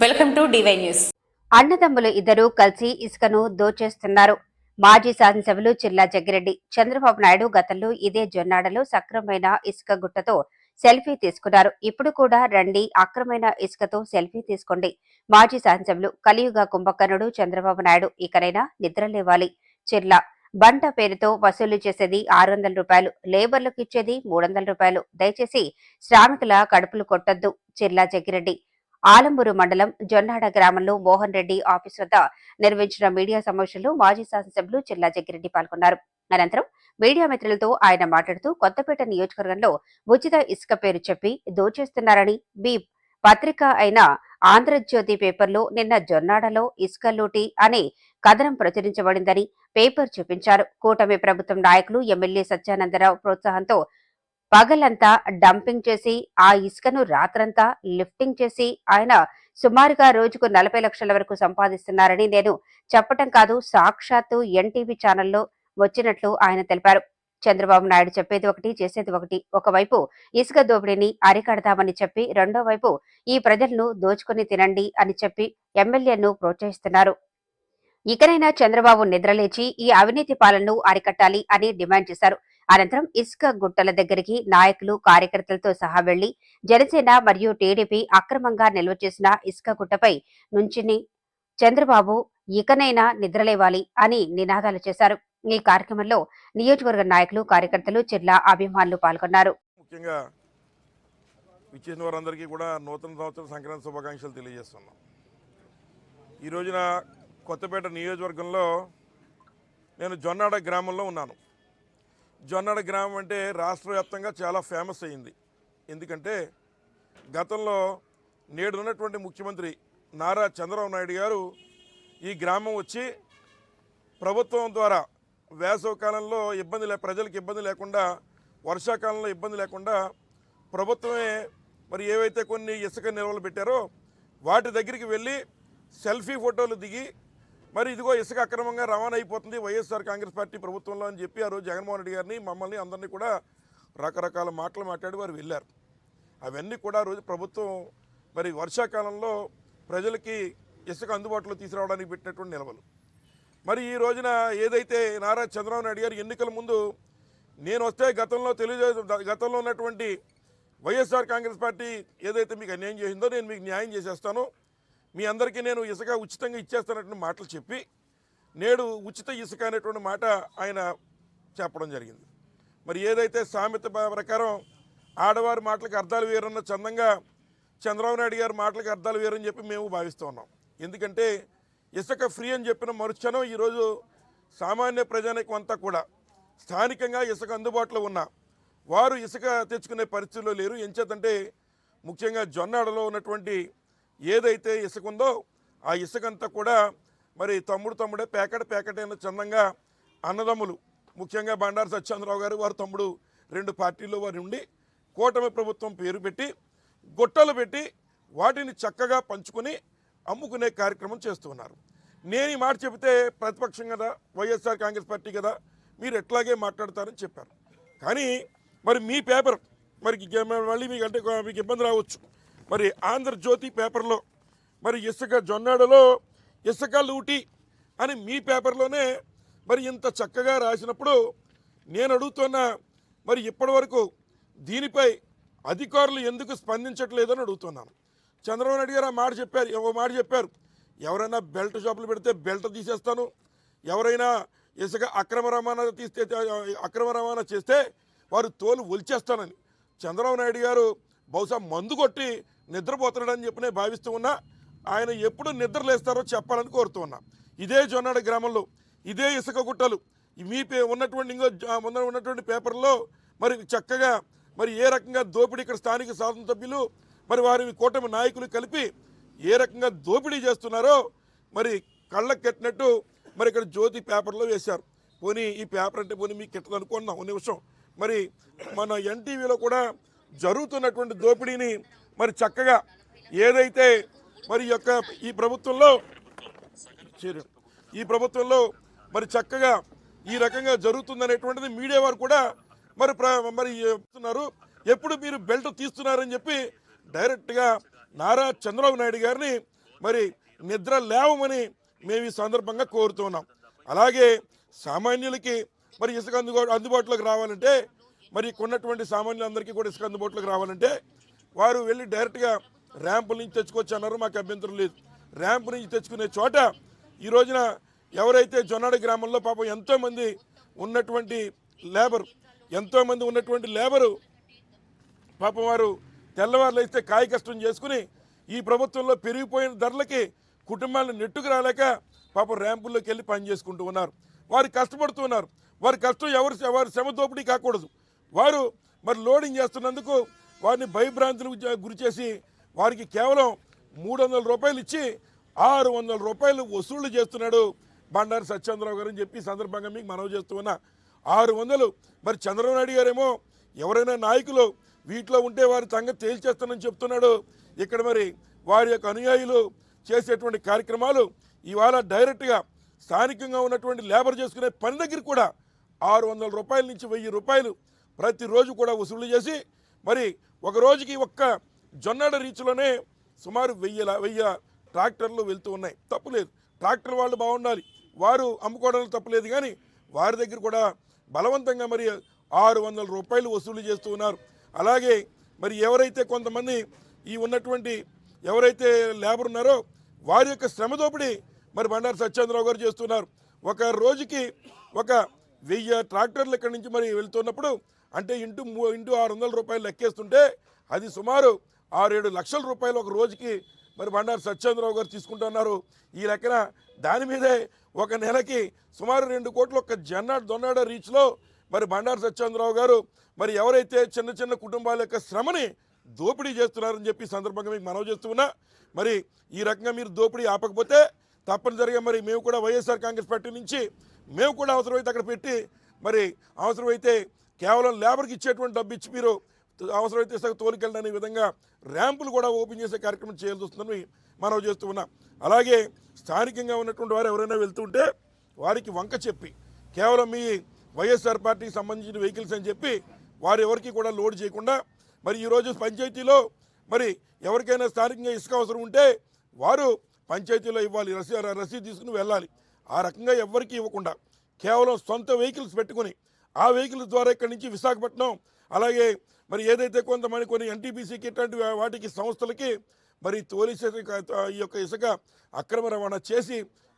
Welcome to DY news. అన్నదమ్ములు ఇద్దరు కలిసి ఇసుకను దోచేస్తున్నారు. మాజీ శాసనసభ్యులు చిల్లా జగ్గిరెడ్డి చంద్రబాబు నాయుడు గతంలో ఇదే జొన్నాడలో సక్రమైన ఇసుక గుట్టతో సెల్ఫీ తీసుకున్నారు. ఇప్పుడు కూడా రండి అక్రమైన ఇసుకతో సెల్ఫీ తీసుకోండి. మాజీ శాసనసభ్యులు కలియుగ కుంభకర్ణుడు చంద్రబాబు నాయుడు ఇకనైనా నిద్రలేవాలి. చిర్లా బంట పేరుతో వసూలు చేసేది ఆరు వందల రూపాయలు లేబర్లకు ఇచ్చేది మూడు వందల రూపాయలు. దయచేసి శ్రామికుల కడుపులు కొట్టొద్దు. చిర్లా జగ్గిరెడ్డి ఆలంబూరు మండలం జొన్నాడ గ్రామంలో మోహన్ రెడ్డి ఆఫీస్ వద్ద నిర్వహించిన మీడియా సమావేశంలో మాజీ శాసనసభ్యులు చిల్లా జగ్గిరెడ్డి పాల్గొన్నారు. అనంతరం మీడియా మిత్రులతో ఆయన మాట్లాడుతూ కొత్తపేట నియోజకవర్గంలో ఉచిత ఇసుక పేరు చెప్పి దోచేస్తున్నారని బి పత్రిక అయిన ఆంధ్రజ్యోతి పేపర్లో నిన్న జొన్నాడలో ఇసుక లూటి అనే కథనం ప్రచురించబడిందని పేపర్ చూపించారు. కూటమి ప్రభుత్వం నాయకులు ఎమ్మెల్యే సత్యానందరావు ప్రోత్సాహంతో పగలంతా డంపింగ్ చేసి ఆ ఇసుకను రాత్రంతా లిఫ్టింగ్ చేసి ఆయన సుమారుగా రోజుకు నలభై లక్షల వరకు సంపాదిస్తున్నారని నేను చెప్పటం కాదు సాక్షాత్తు ఎన్టీవీ ఛానల్లో వచ్చినట్లు ఆయన తెలిపారు. చంద్రబాబు నాయుడు చెప్పేది ఒకటి చేసేది ఒకటి. ఒకవైపు ఇసుక దోపిడీని అరికడదామని చెప్పి రెండో వైపు ఈ ప్రజలను దోచుకుని తినండి అని చెప్పి ఎమ్మెల్యేను ప్రోత్సహిస్తున్నారు. ఇకనైనా చంద్రబాబు నిద్రలేచి ఈ అవినీతి పాలనను అరికట్టాలి అని డిమాండ్ చేశారు. అనంతరం ఇసుక గుట్టల దగ్గరికి నాయకులు కార్యకర్తలతో సహా వెళ్ళి జనసేన మరియు టీడీపీ అక్రమంగా నిల్వ చేసిన ఇసుక గుట్టపై నుంచిని చంద్రబాబు ఇకనైనా నిద్రలేవాలి అని నినాదాలు చేశారు. ఈ కార్యక్రమంలో నియోజకవర్గ నాయకులు కార్యకర్తలు జిల్లా అభిమానులు పాల్గొన్నారు. ముఖ్యంగా విచ్చేసిన వారందరికీ కూడా నూతన సంవత్సర సంక్రాంతి శుభాకాంక్షలు తెలియజేస్తున్నాం. ఈ రోజున కొత్తపేట నియోజకవర్గంలో నేను జొన్నాడ గ్రామంలో ఉన్నాను. జొన్నడ గ్రామం అంటే రాష్ట్ర వ్యాప్తంగా చాలా ఫేమస్ అయింది. ఎందుకంటే గతంలో నేడు ఉన్నటువంటి ముఖ్యమంత్రి నారా చంద్రబాబు నాయుడు గారు ఈ గ్రామం వచ్చి ప్రభుత్వం ద్వారా వేసవి కాలంలో ఇబ్బంది లే ప్రజలకు ఇబ్బంది లేకుండా వర్షాకాలంలో ఇబ్బంది లేకుండా ప్రభుత్వమే మరి ఏవైతే కొన్ని ఇసుక నిల్వలు పెట్టారో వాటి దగ్గరికి వెళ్ళి సెల్ఫీ ఫోటోలు దిగి మరి ఇదిగో ఇసుక అక్రమంగా రవాణా అయిపోతుంది. వైఎస్ఆర్ కాంగ్రెస్ పార్టీ ప్రభుత్వంలో అని చెప్పి ఆ రోజు జగన్మోహన్ రెడ్డి గారిని మమ్మల్ని అందరినీ కూడా రకరకాల మాటలు మాట్లాడి వారు వెళ్ళారు. అవన్నీ కూడా రోజు ప్రభుత్వం మరి వర్షాకాలంలో ప్రజలకి ఇసుక అందుబాటులో తీసుకురావడానికి పెట్టినటువంటి నిల్వలు. మరి ఈ రోజున ఏదైతే నారా చంద్రబాబు నాయుడు గారు ఎన్నికల ముందు నేను వస్తే గతంలో తెలియజే గతంలో ఉన్నటువంటి వైఎస్ఆర్ కాంగ్రెస్ పార్టీ ఏదైతే మీకు అన్యాయం చేసిందో నేను మీకు న్యాయం చేసేస్తాను. మీ అందరికీ నేను ఇసుక ఉచితంగా ఇచ్చేస్తానటువంటి మాటలు చెప్పి నేడు ఉచిత ఇసుక అనేటువంటి మాట ఆయన చెప్పడం జరిగింది. మరి ఏదైతే సామెత ప్రకారం ఆడవారి మాటలకు అర్థాలు వేరన్న చందంగా చంద్రబాబు నాయుడు గారి మాటలకు అర్థాలు వేరని చెప్పి మేము భావిస్తూ ఉన్నాం. ఎందుకంటే ఇసుక ఫ్రీ అని చెప్పిన మరుక్షణం ఈరోజు సామాన్య ప్రజానికి అంతా కూడా స్థానికంగా ఇసుక అందుబాటులో ఉన్న వారు ఇసుక తెచ్చుకునే పరిస్థితిలో లేరు. ఎంచేతంటే ముఖ్యంగా జొన్నాడలో ఉన్నటువంటి ఏదైతే ఇసుక ఉందో ఆ ఇసుక అంతా కూడా మరి తమ్ముడు తమ్ముడే ప్యాకెట్ ప్యాకెట్ అయిన చందంగా అన్నదమ్ములు ముఖ్యంగా బండారు సత్యేంద్రరావు గారు వారి తమ్ముడు రెండు పార్టీల్లో వారు ఉండి కూటమి ప్రభుత్వం పేరు పెట్టి గొట్టలు పెట్టి వాటిని చక్కగా పంచుకొని అమ్ముకునే కార్యక్రమం చేస్తున్నారు. నేను ఈ మాట చెబితే ప్రతిపక్షం కదా వైఎస్ఆర్ కాంగ్రెస్ పార్టీ కదా మీరు ఎట్లాగే మాట్లాడతారని చెప్పారు. కానీ మరి మీ పేపర్ మరి మళ్ళీ మీకు అంటే మీకు ఇబ్బంది రావచ్చు. మరి ఆంధ్రజ్యోతి పేపర్లో మరి ఇసుక జొన్నాడలో ఇసుక లూటి అని మీ పేపర్లోనే మరి ఇంత చక్కగా రాసినప్పుడు నేను అడుగుతున్న మరి ఇప్పటివరకు దీనిపై అధికారులు ఎందుకు స్పందించట్లేదని అడుగుతున్నాను. చంద్రబాబు నాయుడు గారు ఆ మాట చెప్పారు ఓ మాట చెప్పారు. ఎవరైనా బెల్ట్ షాపులు పెడితే బెల్ట్ తీసేస్తాను. ఎవరైనా ఇసుక అక్రమ రవాణా తీస్తే అక్రమ రవాణా చేస్తే వారు తోలు ఒలిచేస్తానని. చంద్రబాబు నాయుడు గారు బహుశా మందు కొట్టి నిద్రపోతున్నాడని చెప్పి నేను భావిస్తూ ఉన్నా. ఆయన ఎప్పుడు నిద్రలేస్తారో చెప్పాలని కోరుతూ ఉన్నా. ఇదే జొన్నాడ గ్రామంలో ఇదే ఇసుక గుట్టలు. మీ పే ఉన్నటువంటి ఇంకో ముందర ఉన్నటువంటి పేపర్లో మరి చక్కగా మరి ఏ రకంగా దోపిడీ ఇక్కడ స్థానిక శాసనసభ్యులు మరి వారి కూటమి నాయకులు కలిపి ఏ రకంగా దోపిడీ చేస్తున్నారో మరి కళ్ళకు కట్టినట్టు మరి ఇక్కడ జ్యోతి పేపర్లో వేశారు. పోనీ ఈ పేపర్ అంటే పోనీ మీకు కిట్టదు అనుకున్నాం నిమిషం. మరి మన ఎన్టీవీలో కూడా జరుగుతున్నటువంటి దోపిడీని మరి చక్కగా ఏదైతే మరి యొక్క ఈ ప్రభుత్వంలో ఈ ప్రభుత్వంలో మరి చక్కగా ఈ రకంగా జరుగుతుందనేటువంటిది మీడియా వారు కూడా మరి మరి చెప్తున్నారు ఎప్పుడు మీరు బెల్ట్ తీస్తున్నారని చెప్పి డైరెక్ట్గా నారా చంద్రబాబు నాయుడు గారిని మరి నిద్ర లేవమని మేము ఈ సందర్భంగా కోరుతున్నాం అలాగే సామాన్యులకి మరి ఇసుక అందుబాటులోకి రావాలంటే మరి ఇక్కడ ఉన్నటువంటి సామాన్యులందరికీ కూడా ఇసుక అందుబాటులోకి రావాలంటే వారు వెళ్ళి డైరెక్ట్గా ర్యాంపుల నుంచి తెచ్చుకోవచ్చు అన్నారు. మాకు అభ్యంతరం లేదు. ర్యాంపు నుంచి తెచ్చుకునే చోట ఈ రోజున ఎవరైతే జొన్నాడ గ్రామంలో పాపం ఎంతోమంది ఉన్నటువంటి లేబర్ ఎంతోమంది ఉన్నటువంటి లేబరు పాపం వారు తెల్లవారులు అయితే కాయ కష్టం చేసుకుని ఈ ప్రభుత్వంలో పెరిగిపోయిన ధరలకి కుటుంబాలను నెట్టుకు రాలేక పాపం ర్యాంపుల్లోకి వెళ్ళి పని చేసుకుంటూ ఉన్నారు. వారు కష్టపడుతున్నారు వారి కష్టం ఎవరు వారి శ్రమ దోపిడీ కాకూడదు. వారు మరి లోడింగ్ చేస్తున్నందుకు వారిని భయభ్రాంతులకు గురి చేసి వారికి కేవలం మూడు వందల రూపాయలు ఇచ్చి ఆరు వందల రూపాయలు వసూళ్ళు చేస్తున్నాడు బండారు సత్యేంద్రరావు గారు అని చెప్పి సందర్భంగా మీకు మనవి చేస్తూ ఉన్నా. ఆరు వందలు మరి చంద్రబాబు నాయుడు గారేమో ఎవరైనా నాయకులు వీటిలో ఉంటే వారి సంగతి తేల్చేస్తానని చెప్తున్నాడు. ఇక్కడ మరి వారి యొక్క అనుయాయులు చేసేటువంటి కార్యక్రమాలు ఇవాళ డైరెక్ట్గా స్థానికంగా ఉన్నటువంటి లేబర్ చేసుకునే పని దగ్గర కూడా ఆరు వందల రూపాయల నుంచి వెయ్యి రూపాయలు ప్రతిరోజు కూడా వసూలు చేసి మరి ఒక రోజుకి ఒక్క జొన్నాడ రీచ్లోనే సుమారు వెయ్యి వెయ్యి ట్రాక్టర్లు వెళ్తూ ఉన్నాయి. తప్పులేదు. ట్రాక్టర్ వాళ్ళు బాగుండాలి. వారు అమ్ముకోవడంలో తప్పులేదు. కానీ వారి దగ్గర కూడా బలవంతంగా మరి ఆరు వందల రూపాయలు వసూలు చేస్తూ ఉన్నారు. అలాగే మరి ఎవరైతే కొంతమంది ఈ ఉన్నటువంటి ఎవరైతే లేబర్ ఉన్నారో వారి యొక్క శ్రమ దోపిడీ మరి బండారు సత్యేంద్రరావు గారు చేస్తున్నారు. ఒక రోజుకి ఒక వెయ్యి ట్రాక్టర్లు ఇక్కడి నుంచి మరి వెళ్తున్నప్పుడు అంటే ఇంటూ మూ- ఇంటూ ఆరు వందల రూపాయలు లెక్కేస్తుంటే అది సుమారు ఆరేడు లక్షల రూపాయలు ఒక రోజుకి. మరి బండారు సత్యేంద్రరావు గారు తీసుకుంటున్నారు. ఈ లెక్కన దాని మీదే ఒక నెలకి సుమారు రెండు కోట్లు ఒక జన్నాడు దొన్నాడ రీచ్లో మరి బండారు సత్యేంద్రరావు గారు మరి ఎవరైతే చిన్న చిన్న కుటుంబాల యొక్క శ్రమని దోపిడీ చేస్తున్నారని చెప్పి సందర్భంగా మీకు మనవి చేస్తూ ఉన్నా మరి ఈ రకంగా మీరు దోపిడీ ఆపకపోతే తప్పనిసరిగా మరి మేము కూడా వైఎస్ఆర్ కాంగ్రెస్ పార్టీ నుంచి మేము కూడా అవసరమైతే అక్కడ పెట్టి మరి అవసరమైతే కేవలం లేబర్కి ఇచ్చేటువంటి డబ్బు ఇచ్చి మీరు అవసరమైతే ఇసుక తోలికెళ్ళడానికి విధంగా ర్యాంపులు కూడా ఓపెన్ చేసే కార్యక్రమం చేయాల్సి వస్తుందని మనం చేస్తూ ఉన్నాం. అలాగే స్థానికంగా ఉన్నటువంటి వారు ఎవరైనా వెళ్తుంటే వారికి వంక చెప్పి కేవలం మీ వైఎస్ఆర్ పార్టీకి సంబంధించిన వెహికల్స్ అని చెప్పి వారు ఎవరికి కూడా లోడ్ చేయకుండా మరి ఈరోజు పంచాయతీలో మరి ఎవరికైనా స్థానికంగా ఇసుక అవసరం ఉంటే వారు పంచాయతీలో ఇవ్వాలి రసీ రసీదు తీసుకుని వెళ్ళాలి. ఆ రకంగా ఎవరికి ఇవ్వకుండా కేవలం సొంత వెహికల్స్ పెట్టుకుని ఆ వెహికల్ ద్వారా ఇక్కడి నుంచి విశాఖపట్నం అలాగే మరి ఏదైతే కొంతమంది కొన్ని ఎన్టీపీసీకి ఇట్లాంటి వాటికి సంస్థలకి మరి తోలిసే ఈ యొక్క ఇసుక అక్రమ రవాణా చేసి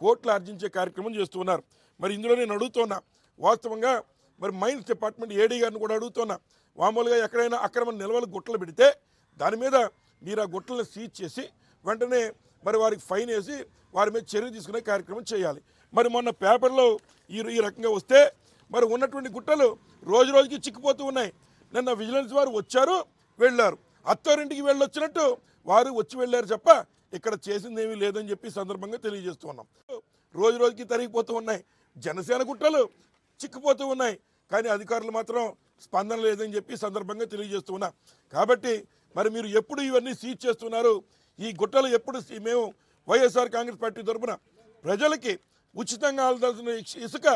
కోట్లు ఆర్జించే కార్యక్రమం చేస్తున్నారు మరి ఇందులో నేను అడుగుతున్నా వాస్తవంగా మరి మైన్స్ డిపార్ట్మెంట్ ఏడీ గారిని కూడా అడుగుతున్నా మామూలుగా ఎక్కడైనా అక్రమ నిల్వలు గుట్టలు పెడితే దాని మీద మీరు ఆ గుట్టలను సీజ్ చేసి వెంటనే మరి వారికి ఫైన్ వేసి వారి మీద చర్య తీసుకునే కార్యక్రమం చేయాలి. మరి మొన్న పేపర్లో ఈ ఈ రకంగా వస్తే మరి ఉన్నటువంటి గుట్టలు రోజు రోజుకి చిక్కిపోతూ ఉన్నాయి. నిన్న విజిలెన్స్ వారు వచ్చారు వెళ్ళారు. అత్తారింటికి వెళ్ళొచ్చినట్టు వారు వచ్చి వెళ్ళారు చెప్ప ఇక్కడ చేసింది ఏమీ లేదని చెప్పి సందర్భంగా సందర్భంగా తెలియజేస్తున్నాం రోజు రోజుకి తరిగిపోతూ ఉన్నాయి. జనసేన గుట్టలు చిక్కిపోతూ ఉన్నాయి. కానీ అధికారులు మాత్రం స్పందన లేదని చెప్పి సందర్భంగా సందర్భంగా తెలియజేస్తున్నా కాబట్టి మరి మీరు ఎప్పుడు ఇవన్నీ సీజ్ చేస్తున్నారు? ఈ గుట్టలు ఎప్పుడు మేము వైఎస్ఆర్ కాంగ్రెస్ పార్టీ తరఫున ప్రజలకి ఉచితంగా ఆల్దాల్సిన ఇసుక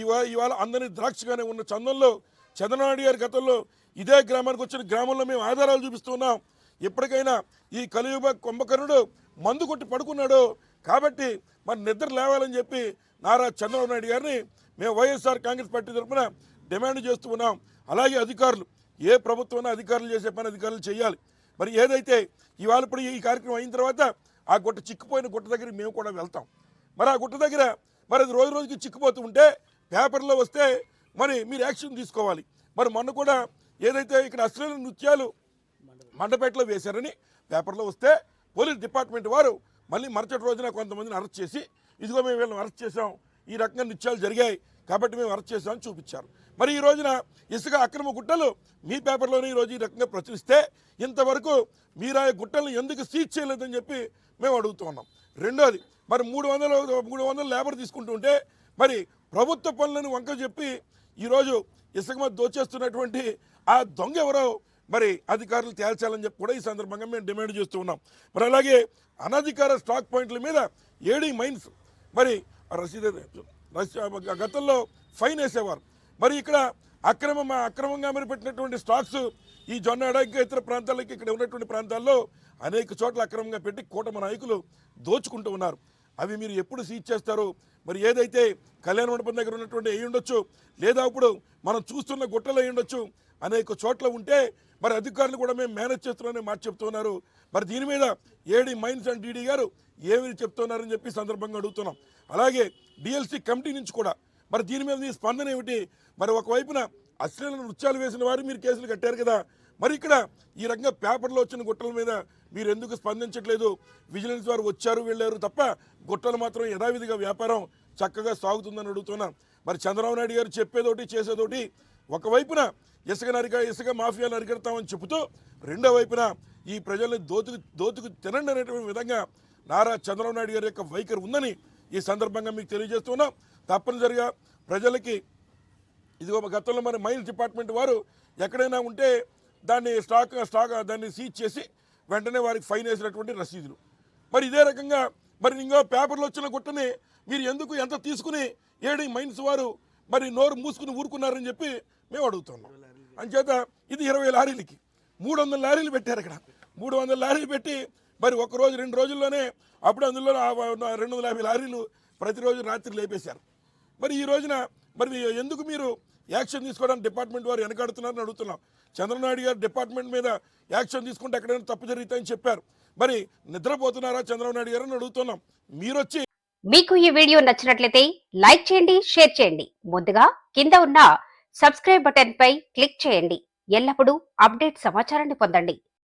ఇవా ఇవాళ అందరినీ ద్రాక్షగానే ఉన్న చందంలో చంద్రనాయుడు గారి గతంలో ఇదే గ్రామానికి వచ్చిన గ్రామంలో మేము ఆధారాలు చూపిస్తున్నాం ఎప్పటికైనా ఈ కలియుగ కుంభకర్ణుడు మందు కొట్టి పడుకున్నాడు. కాబట్టి మరి నిద్ర లేవాలని చెప్పి నారా చంద్రబాబు నాయుడు గారిని మేము వైఎస్ఆర్ కాంగ్రెస్ పార్టీ తరఫున డిమాండ్ చేస్తూ ఉన్నాం. అలాగే అధికారులు ఏ ప్రభుత్వం అధికారులు చేసే పని అధికారులు చేయాలి. మరి ఏదైతే ఇవాళ ఇప్పుడు ఈ కార్యక్రమం అయిన తర్వాత ఆ గుట్ట చిక్కుపోయిన గుట్ట దగ్గరికి మేము కూడా వెళ్తాం. మరి ఆ గుట్ట దగ్గర మరి అది రోజు రోజుకి చిక్కుపోతూ ఉంటే పేపర్లో వస్తే మరి మీరు యాక్షన్ తీసుకోవాలి. మరి మొన్న కూడా ఏదైతే ఇక్కడ అశ్లీల నృత్యాలు మండపేటలో వేశారని పేపర్లో వస్తే పోలీస్ డిపార్ట్మెంట్ వారు మళ్ళీ మరుసటి రోజున కొంతమందిని అరెస్ట్ చేసి ఇదిగో మేము వీళ్ళని అరెస్ట్ చేసాం ఈ రకంగా నృత్యాలు జరిగాయి కాబట్టి మేము అరెస్ట్ చేసామని చూపించారు. మరి ఈ రోజున ఇసుక అక్రమ గుట్టలు మీ పేపర్లోనే ఈరోజు ఈ రకంగా ప్రచురిస్తే ఇంతవరకు మీరు ఆ గుట్టలను ఎందుకు సీజ్ చేయలేదని చెప్పి మేము అడుగుతూ ఉన్నాం. రెండోది మరి మూడు వందలు మూడు వందలు లేబర్ తీసుకుంటుంటే మరి ప్రభుత్వ పనులను వంక చెప్పి ఈరోజు ఇసుకమ దోచేస్తున్నటువంటి ఆ దొంగ ఎవరో మరి అధికారులు తేల్చాలని చెప్పి కూడా ఈ సందర్భంగా మేము డిమాండ్ చేస్తూ ఉన్నాం. మరి అలాగే అనధికార స్టాక్ పాయింట్ల మీద ఏడీ మైన్స్ మరి రసీదు గతంలో ఫైన్ వేసేవారు. మరి ఇక్కడ అక్రమ అక్రమంగా మరి పెట్టినటువంటి స్టాక్స్ ఈ జొన్నాడ ఇంకా ఇతర ప్రాంతాలకి ఇక్కడ ఉన్నటువంటి ప్రాంతాల్లో అనేక చోట్ల అక్రమంగా పెట్టి కూటమి నాయకులు దోచుకుంటూ ఉన్నారు. అవి మీరు ఎప్పుడు సీజ్ చేస్తారు? మరి ఏదైతే కళ్యాణ మండపం దగ్గర ఉన్నటువంటి అయి ఉండొచ్చు లేదా ఇప్పుడు మనం చూస్తున్న గుట్టలు అయి ఉండొచ్చు అనేక చోట్ల ఉంటే మరి అధికారులు కూడా మేము మేనేజ్ చేస్తున్నామని మాట చెప్తున్నారు. మరి దీని మీద ఏడి మైన్స్ అండ్ డీడీ గారు ఏమి చెప్తున్నారని చెప్పి సందర్భంగా అడుగుతున్నాం. అలాగే డిఎల్సి కమిటీ నుంచి కూడా మరి దీని మీద మీ స్పందన ఏమిటి? మరి ఒకవైపున అశ్లీల నృత్యాలు వేసిన వారు మీరు కేసులు కట్టారు కదా మరి ఇక్కడ ఈ రకంగా పేపర్లో వచ్చిన గుట్టల మీద మీరు ఎందుకు స్పందించట్లేదు? విజిలెన్స్ వారు వచ్చారు వెళ్ళారు తప్ప గుట్టలు మాత్రం యథావిధిగా వ్యాపారం చక్కగా సాగుతుందని అడుగుతున్నాం. మరి చంద్రబాబు నాయుడు గారు చెప్పేదోటి చేసేదోటి ఒకవైపున ఇసుక నరిక ఇసుక మాఫియాలు అరికెడతామని చెబుతూ రెండో వైపున ఈ ప్రజల్ని దోతుకు దోతుకు తినండి అనేటువంటి విధంగా నారా చంద్రబాబు నాయుడు గారి యొక్క వైఖరి ఉందని ఈ సందర్భంగా మీకు తెలియజేస్తున్నాం. తప్పనిసరిగా ప్రజలకి ఇదిగో గతంలో మరి మైన్స్ డిపార్ట్మెంట్ వారు ఎక్కడైనా ఉంటే దాన్ని స్టాక్ స్టాక్ దాన్ని సీజ్ చేసి వెంటనే వారికి ఫైన్ వేసినటువంటి రసీదులు. మరి ఇదే రకంగా మరి ఇంకో పేపర్లో వచ్చిన గుట్టని మీరు ఎందుకు ఎంత తీసుకుని ఏడి మైన్స్ వారు మరి నోరు మూసుకుని ఊరుకున్నారని చెప్పి మేము అడుగుతున్నాం. అంచేత ఇది ఇరవై లారీలకి మూడు వందల లారీలు పెట్టారు ఇక్కడ. మూడు వందల లారీలు పెట్టి మరి ఒక రోజు రెండు రోజుల్లోనే అప్పుడు అందులో రెండు వందల యాభై లారీలు ప్రతిరోజు రాత్రి లేపేశారు. మరి ఈ రోజున మరి ఎందుకు మీరు యాక్షన్ తీసుకోవడానికి డిపార్ట్మెంట్ వారు వెనకాడుతున్నారని అడుగుతున్నాం. చంద్రనాయుడు గారు డిపార్ట్మెంట్ మీద యాక్షన్ తీసుకుంటే ఎక్కడైనా తప్పు జరుగుతాయని చెప్పారు. మరి నిద్రపోతున్నారా చంద్రబాబు గారు అని అడుగుతున్నాం. మీరు వచ్చి మీకు ఈ వీడియో నచ్చినట్లయితే లైక్ చేయండి షేర్ చేయండి. ముందుగా కింద ఉన్న సబ్స్క్రైబ్ బటన్ పై క్లిక్ చేయండి. ఎల్లప్పుడూ అప్డేట్ సమాచారాన్ని పొందండి.